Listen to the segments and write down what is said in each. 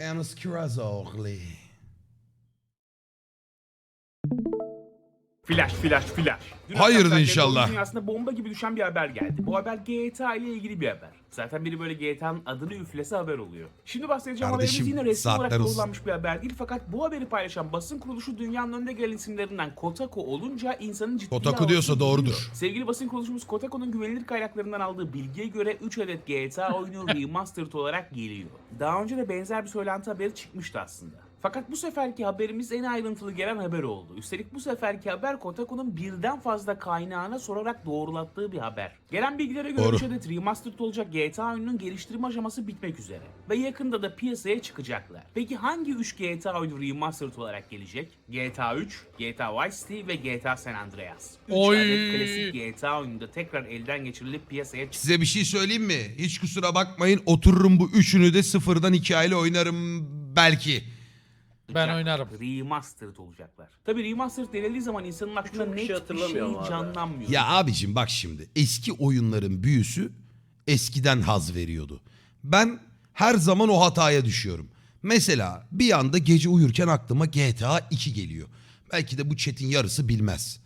Emas Kirazogli. Flash, flash, flash. Dün Hayırdır akşam inşallah. oyun Dünyasında bomba gibi düşen bir haber geldi. Bu haber GTA ile ilgili bir haber. Zaten biri böyle GTA'nın adını üflese haber oluyor. Şimdi bahsedeceğim Kardeşim, haberimiz yine resmi saatler olarak olsun. doğrulanmış bir haber değil. Fakat bu haberi paylaşan basın kuruluşu dünyanın önde gelen isimlerinden Kotaku olunca insanın ciddiye Kotaku diyorsa biliyor. doğrudur. Sevgili basın kuruluşumuz Kotaku'nun güvenilir kaynaklarından aldığı bilgiye göre 3 adet GTA oyunu remastered olarak geliyor. Daha önce de benzer bir söylenti haberi çıkmıştı aslında. Fakat bu seferki haberimiz en ayrıntılı gelen haber oldu. Üstelik bu seferki haber Kotaku'nun birden fazla kaynağına sorarak doğrulattığı bir haber. Gelen bilgilere göre Doğru. 3 adet remastered olacak GTA oyununun geliştirme aşaması bitmek üzere. Ve yakında da piyasaya çıkacaklar. Peki hangi 3 GTA oyunu remastered olarak gelecek? GTA 3, GTA Vice City ve GTA San Andreas. 3 Oy. adet klasik GTA oyunu da tekrar elden geçirilip piyasaya çıkacak. Size bir şey söyleyeyim mi? Hiç kusura bakmayın otururum bu üçünü de sıfırdan hikayeli oynarım belki. Ben oynarım. Remastered olacaklar. Tabi remastered denildiği zaman insanın aklına net kişi bir hatırlamıyor şey ama abi. canlanmıyor. Ya abicim bak şimdi eski oyunların büyüsü eskiden haz veriyordu. Ben her zaman o hataya düşüyorum. Mesela bir anda gece uyurken aklıma GTA 2 geliyor. Belki de bu chat'in yarısı bilmez.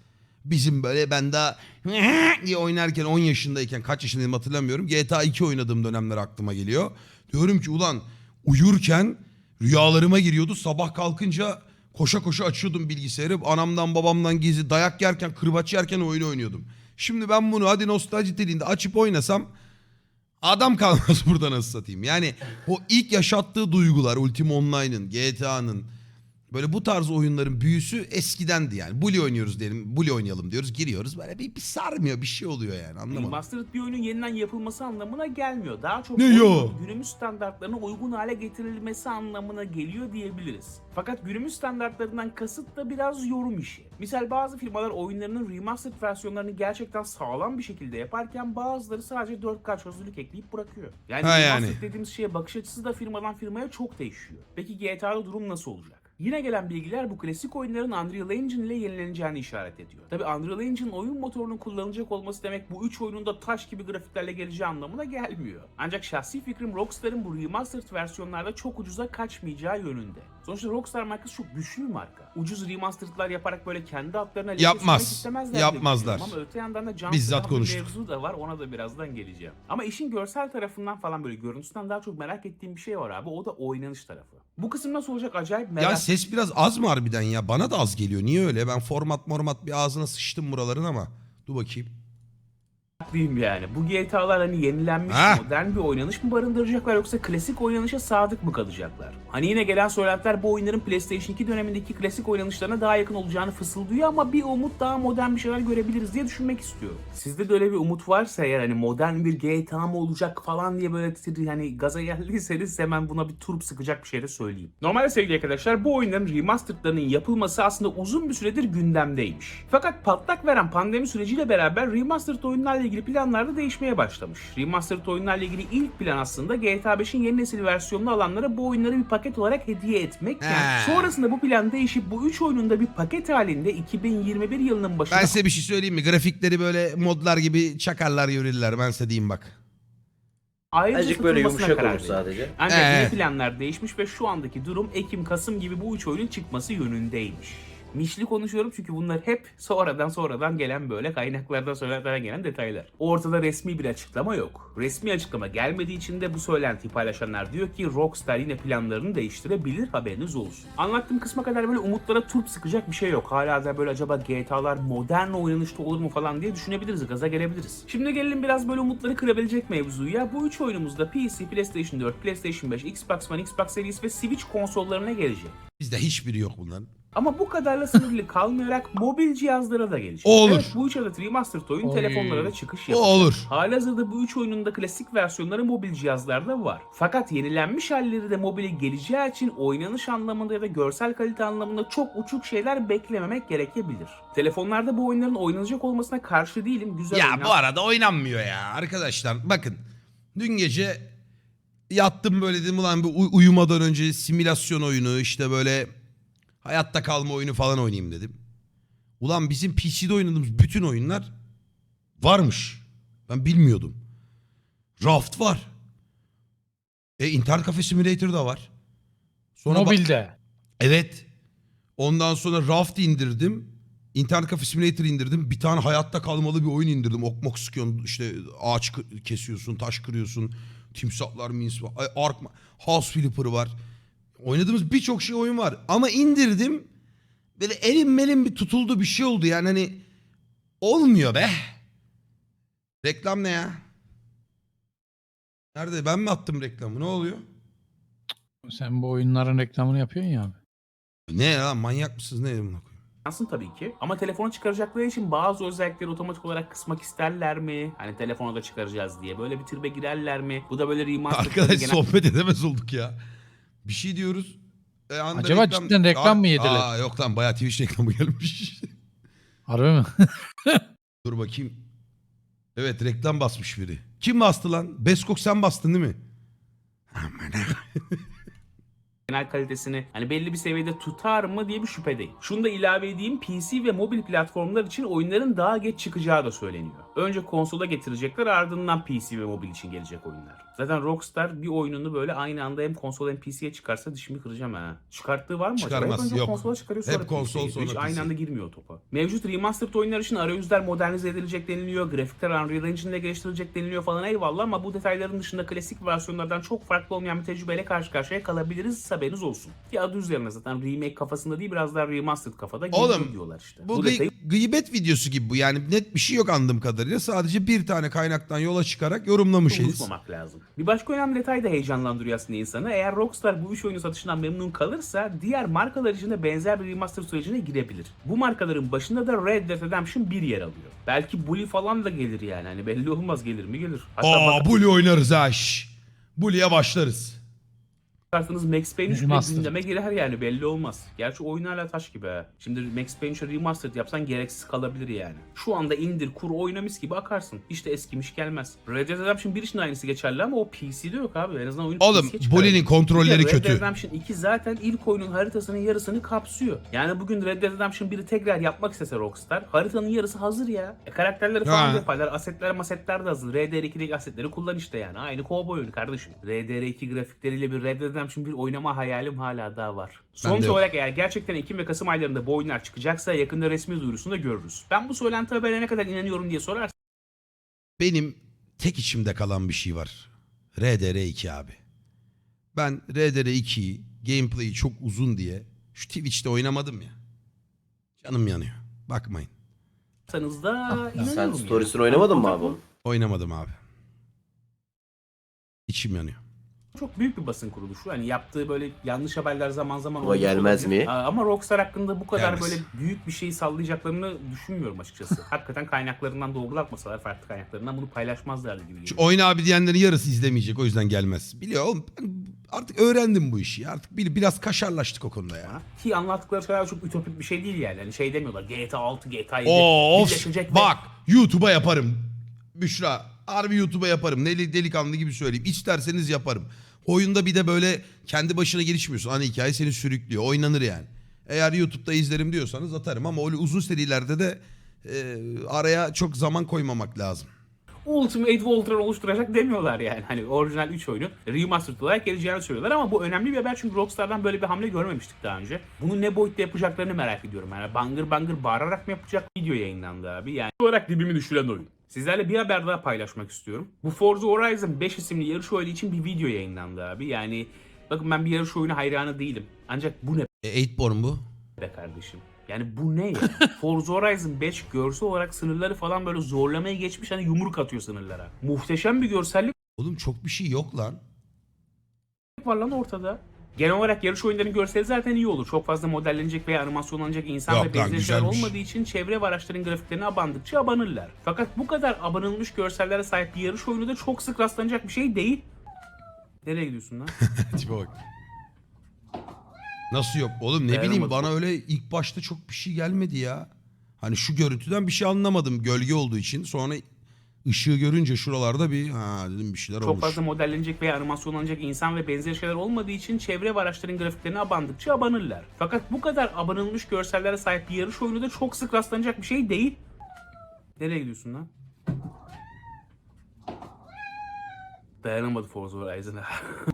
Bizim böyle ben daha diye oynarken 10 yaşındayken kaç yaşındayım hatırlamıyorum. GTA 2 oynadığım dönemler aklıma geliyor. Diyorum ki ulan uyurken rüyalarıma giriyordu. Sabah kalkınca koşa koşa açıyordum bilgisayarı. Anamdan babamdan gizli dayak yerken kırbaç yerken oyun oynuyordum. Şimdi ben bunu hadi nostalji dediğinde açıp oynasam adam kalmaz burada nasıl satayım. Yani o ilk yaşattığı duygular Ultima Online'ın, GTA'nın böyle bu tarz oyunların büyüsü eskidendi yani. Bully oynuyoruz diyelim. Bully oynayalım diyoruz. Giriyoruz böyle bir, bir sarmıyor bir şey oluyor yani anlamadım. Remastered bir oyunun yeniden yapılması anlamına gelmiyor. Daha çok Ne oyunun yo? günümüz standartlarına uygun hale getirilmesi anlamına geliyor diyebiliriz. Fakat günümüz standartlarından kasıt da biraz yorum işi. Misal bazı firmalar oyunlarının remastered versiyonlarını gerçekten sağlam bir şekilde yaparken bazıları sadece 4K çözünürlük ekleyip bırakıyor. Yani Ha remastered yani. dediğimiz şeye bakış açısı da firmadan firmaya çok değişiyor. Peki GTA'da durum nasıl olacak? Yine gelen bilgiler bu klasik oyunların Unreal Engine ile yenileneceğini işaret ediyor. Tabi Unreal Engine oyun motorunun kullanılacak olması demek bu 3 oyunun da taş gibi grafiklerle geleceği anlamına gelmiyor. Ancak şahsi fikrim Rockstar'ın bu remastered versiyonlarda çok ucuza kaçmayacağı yönünde. Sonuçta Rockstar markası çok güçlü bir marka. Ucuz remastered'lar yaparak böyle kendi adlarına leke Yapmaz. istemezler Yapmazlar. Ama öte yandan da can Bizzat konuştuk. mevzu da var ona da birazdan geleceğim. Ama işin görsel tarafından falan böyle görüntüsünden daha çok merak ettiğim bir şey var abi o da oynanış tarafı. Bu kısım nasıl olacak acayip merak Ya ses biraz az mı harbiden ya? Bana da az geliyor. Niye öyle? Ben format mormat bir ağzına sıçtım buraların ama. Dur bakayım. Diyeyim yani. Bu GTA'lar hani yenilenmiş Ha. modern bir oynanış mı barındıracaklar yoksa klasik oynanışa sadık mı kalacaklar? Hani yine gelen söylentiler bu oyunların PlayStation 2 dönemindeki klasik oynanışlarına daha yakın olacağını fısıldıyor ama bir umut daha modern bir şeyler görebiliriz diye düşünmek istiyorum. Sizde de öyle bir umut varsa eğer hani modern bir GTA mı olacak falan diye böyle tir- hani gaza geldiyseniz hemen buna bir turp sıkacak bir şey de söyleyeyim. Normalde sevgili arkadaşlar bu oyunların remastered'larının yapılması aslında uzun bir süredir gündemdeymiş. Fakat patlak veren pandemi süreciyle beraber remastered oyunlarla ilgili planlar da değişmeye başlamış. Remastered oyunlarla ilgili ilk plan aslında GTA 5'in yeni nesil versiyonunu alanlara bu oyunları bir paket olarak hediye etmekken He. sonrasında bu plan değişip bu üç oyunun da bir paket halinde 2021 yılının başında Ben size bir şey söyleyeyim mi? Grafikleri böyle modlar gibi çakarlar yürürler. Ben size diyeyim bak. ayrıca Azıcık böyle yumuşak karar olur sadece. Ancak Ee. yeni planlar değişmiş ve şu andaki durum Ekim-Kasım gibi bu üç oyunun çıkması yönündeymiş. Mişli konuşuyorum çünkü bunlar hep sonradan sonradan gelen böyle kaynaklardan söylentilerden gelen detaylar. Ortada resmi bir açıklama yok. Resmi açıklama gelmediği için de bu söylentiyi paylaşanlar diyor ki Rockstar yine planlarını değiştirebilir haberiniz olsun. Anlattığım kısma kadar böyle umutlara turp sıkacak bir şey yok. Hala da böyle acaba GTA'lar modern oynanışta olur mu falan diye düşünebiliriz, gaza gelebiliriz. Şimdi gelelim biraz böyle umutları kırabilecek mevzuya. Bu üç oyunumuzda PC, PlayStation 4, PlayStation 5, Xbox One, Xbox Series ve Switch konsollarına gelecek. Bizde hiçbiri yok bunların. Ama bu kadarla sınırlı kalmayarak mobil cihazlara da gelecek. O olur. Evet bu üç adet remastered oyun Oy. telefonlara da çıkış O yapacak. olur. Halihazırda bu üç oyunun da klasik versiyonları mobil cihazlarda var. Fakat yenilenmiş halleri de mobile geleceği için oynanış anlamında ya da görsel kalite anlamında çok uçuk şeyler beklememek gerekebilir. Telefonlarda bu oyunların oynanacak olmasına karşı değilim. Güzel Ya oynar- bu arada oynanmıyor ya arkadaşlar. Bakın dün gece yattım böyle dedim ulan bir uy- uyumadan önce simülasyon oyunu işte böyle hayatta kalma oyunu falan oynayayım dedim. Ulan bizim PC'de oynadığımız bütün oyunlar varmış. Ben bilmiyordum. Raft var. E internet kafe simülatör da var. Sonra Mobilde. Evet. Ondan sonra Raft indirdim. İnternet Cafe Simulator indirdim. Bir tane hayatta kalmalı bir oyun indirdim. Ok mok sıkıyorsun işte ağaç kesiyorsun, taş kırıyorsun. Timsahlar, mins var. Ark, House Flipper var. Oynadığımız birçok şey oyun var. Ama indirdim. Böyle elim melim bir tutuldu bir şey oldu. Yani hani olmuyor be. Reklam ne ya? Nerede? Ben mi attım reklamı? Ne oluyor? Sen bu oyunların reklamını yapıyorsun ya abi. Ne lan manyak mısınız? Ne elimle koyayım? Yansın tabii ki. Ama telefona çıkaracakları için bazı özellikleri otomatik olarak kısmak isterler mi? Hani telefona da çıkaracağız diye. Böyle bir tribe girerler mi? Bu da böyle remaster Arkadaş genel- sohbet edemez olduk ya. Bir şey diyoruz. E, anda Acaba cidden reklam mı yediler? Aa, yok lan bayağı Twitch reklamı gelmiş. Harbi mi? Dur bakayım. Evet reklam basmış biri. Kim bastı lan? Beskok sen bastın değil mi? Aman genel kalitesini hani belli bir seviyede tutar mı diye bir şüphedeyim. Şunu da ilave edeyim PC ve mobil platformlar için oyunların daha geç çıkacağı da söyleniyor. Önce konsola getirecekler ardından PC ve mobil için gelecek oyunlar. Zaten Rockstar bir oyununu böyle aynı anda hem konsol hem PC'ye çıkarsa dişimi kıracağım ha. Çıkarttığı var mı acaba? Çıkarmaz, Hep önce yok. konsola çıkarıyor sonra Hep konsol, PC'ye. sonra Hiç aynı PC. anda girmiyor topa. Mevcut remastered oyunlar için arayüzler modernize edilecek deniliyor. Grafikler Unreal Engine'de geliştirilecek deniliyor falan eyvallah ama bu detayların dışında klasik versiyonlardan çok farklı olmayan bir tecrübeyle karşı karşıya kalabiliriz haberiniz olsun. Ki adı üzerine zaten remake kafasında değil biraz daha remastered kafada geliyor Oğlum, diyorlar işte. Bu, Bu, gıy- detayı gıybet videosu gibi bu. Yani net bir şey yok anladığım kadarıyla. Sadece bir tane kaynaktan yola çıkarak yorumlamışız. unutmamak lazım. Bir başka önemli detay da heyecanlandırıyor aslında insanı. Eğer Rockstar bu üç oyunu satışından memnun kalırsa diğer markalar için de benzer bir remaster sürecine girebilir. Bu markaların başında da Red Dead Redemption 1 yer alıyor. Belki Bully falan da gelir yani. Hani belli olmaz gelir mi gelir. Hatta Aa Bully oynarız ha. şş. Bully'e başlarız. Bakarsanız Max Payne 3 bile Remastered. gündeme girer yani belli olmaz. Gerçi oyun hala taş gibi ha. Şimdi Max Payne 3'ü remastered yapsan gereksiz kalabilir yani. Şu anda indir kur oyna mis gibi akarsın. İşte eskimiş gelmez. Red Dead Redemption 1 için de aynısı geçerli ama o PC'de yok abi. En azından oyunu Oğlum. Bully'nin kontrolleri de Red kötü. Dead Redemption 2 zaten ilk oyunun haritasının yarısını kapsıyor. Yani bugün Red Dead Redemption 1'i tekrar yapmak istese Rockstar haritanın yarısı hazır ya. E, karakterleri falan Ha. da yaparlar. Asetler masetler de hazır. RDR2'deki asetleri kullan işte yani. Aynı kovboy oyunu kardeşim. RDR2 grafikleriyle bir Red Dead Redemption 1 oynama hayalim hala daha var. Sonuç olarak eğer gerçekten Ekim ve Kasım aylarında bu oyunlar çıkacaksa yakında resmi duyurusunu da görürüz. Ben bu söylenti haberine ne kadar inanıyorum diye sorarsan Benim tek içimde kalan bir şey var. RDR2 abi. Ben RDR2'yi gameplay'i çok uzun diye şu Twitch'te oynamadım ya. Canım yanıyor. Bakmayın. da inanıyorum. Sen yani. storiesini oynamadın mı abi onun? Oynamadım abi. İçim yanıyor. Çok büyük bir basın kuruluşu. Hani yaptığı böyle yanlış haberler zaman zaman Ama gelmez olabilir. mi? Aa, Ama Rockstar hakkında bu kadar Gelmez. böyle büyük bir şeyi sallayacaklarını düşünmüyorum açıkçası. Hakikaten kaynaklarından doğrulatmasalar farklı kaynaklarından bunu paylaşmazlardı gibi Şu geliyor. oyna abi diyenlerin yarısı izlemeyecek o yüzden gelmez. Biliyor oğlum ben artık öğrendim bu işi. Artık bir- biraz kaşarlaştık o konuda ya. Ki anlattıkları şeyler çok ütopik bir şey değil yani. Hani şey demiyorlar GTA 6, GTA 7 Oo, birleşecek ve- bak YouTube'a yaparım. Büşra harbi YouTube'a yaparım. Deli, delikanlı gibi söyleyeyim. İsterseniz yaparım. Oyunda bir de böyle kendi başına gelişmiyorsun. Hani hikaye seni sürüklüyor. Oynanır yani. Eğer YouTube'da izlerim diyorsanız atarım ama öyle uzun serilerde de e, araya çok zaman koymamak lazım. Ultimate Voltron oluşturacak demiyorlar yani. Hani orijinal 3 oyunu remastered olarak geleceğini söylüyorlar ama bu önemli bir haber çünkü Rockstar'dan böyle bir hamle görmemiştik daha önce. Bunu ne boyutta yapacaklarını merak ediyorum. Yani bangır bangır bağırarak mı yapacak video yayınlandı abi. Yani olarak dibimi düşüren oyun. Sizlerle bir haber daha paylaşmak istiyorum. Bu Forza Horizon 5 isimli yarış oyunu için bir video yayınlandı abi. Yani bakın ben bir yarış oyunu hayranı değilim. Ancak bu ne E, Eightborn bu. be kardeşim? Yani bu ne ya? Forza Horizon 5 görsel olarak sınırları falan böyle zorlamaya geçmiş hani yumruk atıyor sınırlara. Muhteşem bir görsellik Oğlum çok bir şey yok lan. var lan ortada. Genel olarak yarış oyunlarının görseli zaten iyi olur. Çok fazla modellenecek veya animasyonlanacak insan Yok ve lan, benzeri şeyler güzelmiş. olmadığı için çevre ve araçların grafiklerine abandıkça abanırlar. Fakat bu kadar abanılmış görsellere sahip bir yarış oyunu da çok sık rastlanacak bir şey değil. Nereye gidiyorsun lan? Tipe bak. Nasıl yok? Oğlum ne bileyim Dayanamadım. bana öyle ilk başta çok bir şey gelmedi ya. Hani şu görüntüden bir şey anlamadım gölge olduğu için. Sonra ışığı görünce şuralarda bir ha dedim bir şeyler Çok olmuş. fazla modellenecek veya animasyonlanacak insan ve benzeri şeyler olmadığı için çevre ve araçların grafiklerine abandıkça abanırlar. Fakat bu kadar abanılmış görsellere sahip bir yarış oyunu da çok sık rastlanacak bir şey değil. Nereye gidiyorsun lan? Dayanamadı Forza Horizon'a.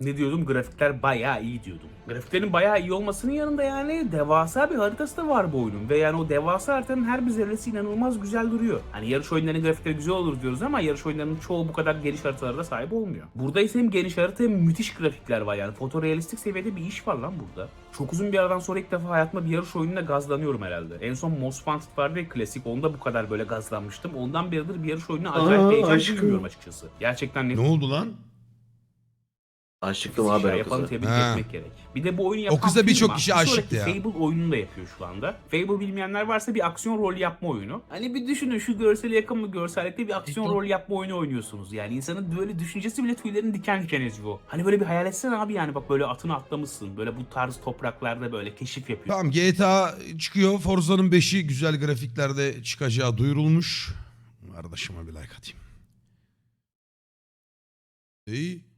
Ne diyordum? Grafikler bayağı iyi diyordum. Grafiklerin bayağı iyi olmasının yanında yani devasa bir haritası da var bu oyunun. Ve yani o devasa haritanın her bir zerresi inanılmaz güzel duruyor. Hani yarış oyunlarının grafikleri güzel olur diyoruz ama yarış oyunlarının çoğu bu kadar geniş haritalara da sahip olmuyor. Burada ise hem geniş harita hem müthiş grafikler var yani. Fotorealistik seviyede bir iş var lan burada. Çok uzun bir aradan sonra ilk defa hayatımda bir yarış oyununa gazlanıyorum herhalde. En son Most Wanted vardı ya klasik. Onda bu kadar böyle gazlanmıştım. Ondan beridir bir yarış oyununa acayip Aa, heyecan duymuyorum açıkçası. Gerçekten Ne nefis oldu lan? Aşıktım Şey abi ben o yapanı kıza. tebrik Ha. etmek gerek. Bir de bu oyunu yapan O kıza birçok firma, kişi bir aşıktı sonraki ya. Fable oyununu da yapıyor şu anda. Fable bilmeyenler varsa bir aksiyon rol yapma oyunu. Hani bir düşünün şu görsele yakın mı görsellikte bir aksiyon rol yapma oyunu oynuyorsunuz. Yani insanın böyle düşüncesi bile tüylerini diken diken ediyor. Hani böyle bir hayal etsene abi yani bak böyle atını atlamışsın. Böyle bu tarz topraklarda böyle keşif yapıyorsun. Tamam GTA çıkıyor. Forza'nın 5'i güzel grafiklerde çıkacağı duyurulmuş. Kardeşime bir like atayım. İyi.